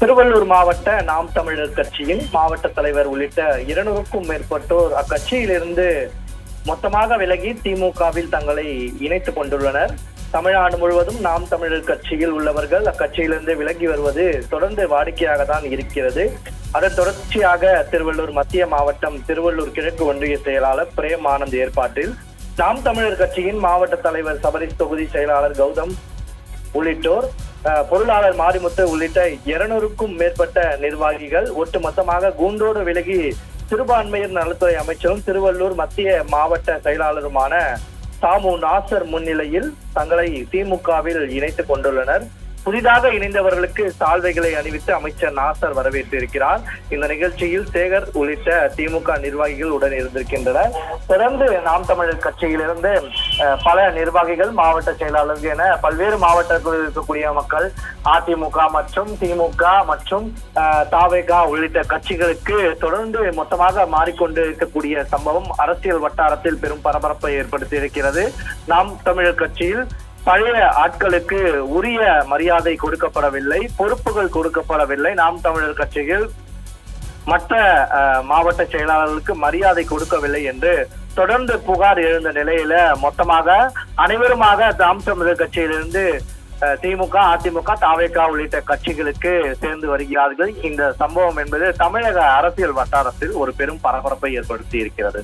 திருவள்ளூர் மாவட்ட நாம் தமிழர் கட்சியின் மாவட்ட தலைவர் உள்ளிட்ட இருநூறுக்கும் மேற்பட்டோர் அக்கட்சியிலிருந்து மொத்தமாக விலகி திமுகவில் தங்களை இணைத்துக் கொண்டுள்ளனர். தமிழ்நாடு முழுவதும் நாம் தமிழர் கட்சியில் உள்ளவர்கள் அக்கட்சியிலிருந்து விலகி வருவது தொடர்ந்து வாடிக்கையாக தான் இருக்கிறது. அதன் தொடர்ச்சியாக திருவள்ளூர் மத்திய மாவட்டம் திருவள்ளூர் கிழக்கு ஒன்றிய செயலாளர் பிரேம் ஆனந்த் ஏற்பாட்டில் நாம் தமிழர் கட்சியின் மாவட்ட தலைவர் சபரிஸ் தொகுதி செயலாளர் கௌதம் உள்ளிட்டோர் பொருளாளர் மாரிமுத்து உள்ளிட்ட இருநூறுக்கும் மேற்பட்ட நிர்வாகிகள் ஒட்டுமொத்தமாக கூண்டோடு விலகி சிறுபான்மையர் நலத்துறை அமைச்சரும் திருவள்ளூர் மத்திய மாவட்ட செயலாளருமான தாமு நாசர் முன்னிலையில் தங்களை திமுகவில் இணைத்துக் கொண்டுள்ளனர். புதிதாக இணைந்தவர்களுக்கு சால்வைகளை அணிவித்து அமைச்சர் நாசர் வரவேற்றிருக்கிறார். இந்த நிகழ்ச்சியில் சேகர் உள்ளிட்ட திமுக நிர்வாகிகள் உடன் இருந்திருக்கின்றனர். தொடர்ந்து நாம் தமிழர் கட்சியிலிருந்து பல நிர்வாகிகள் மாவட்ட செயலாளர்கள் என பல்வேறு மாவட்டங்களில் இருக்கக்கூடிய மக்கள் அதிமுக மற்றும் திமுக மற்றும் தாவேகா உள்ளிட்ட கட்சிகளுக்கு தொடர்ந்து மொத்தமாக மாறிக்கொண்டு இருக்கக்கூடிய சம்பவம் அரசியல் வட்டாரத்தில் பெரும் பரபரப்பை ஏற்படுத்தி இருக்கிறது. நாம் தமிழர் கட்சியில் பழைய ஆட்களுக்கு உரிய மரியாதை கொடுக்கப்படவில்லை பொறுப்புகள் கொடுக்கப்படவில்லை. நாம் தமிழர் கட்சியில் மற்ற அஹ், மாவட்ட செயலாளர்களுக்கு மரியாதை கொடுக்கவில்லை என்று தொடர்ந்து புகார் எழுந்த நிலையில மொத்தமாக அனைவருமாக தாம் தமிழர் கட்சியிலிருந்து அஹ், திமுக அதிமுக தாவேகா உள்ளிட்ட கட்சிகளுக்கு சேர்ந்து வருகிறார்கள். இந்த சம்பவம் என்பது தமிழக அரசியல் வட்டாரத்தில் ஒரு பெரும் பரபரப்பை ஏற்படுத்தி இருக்கிறது.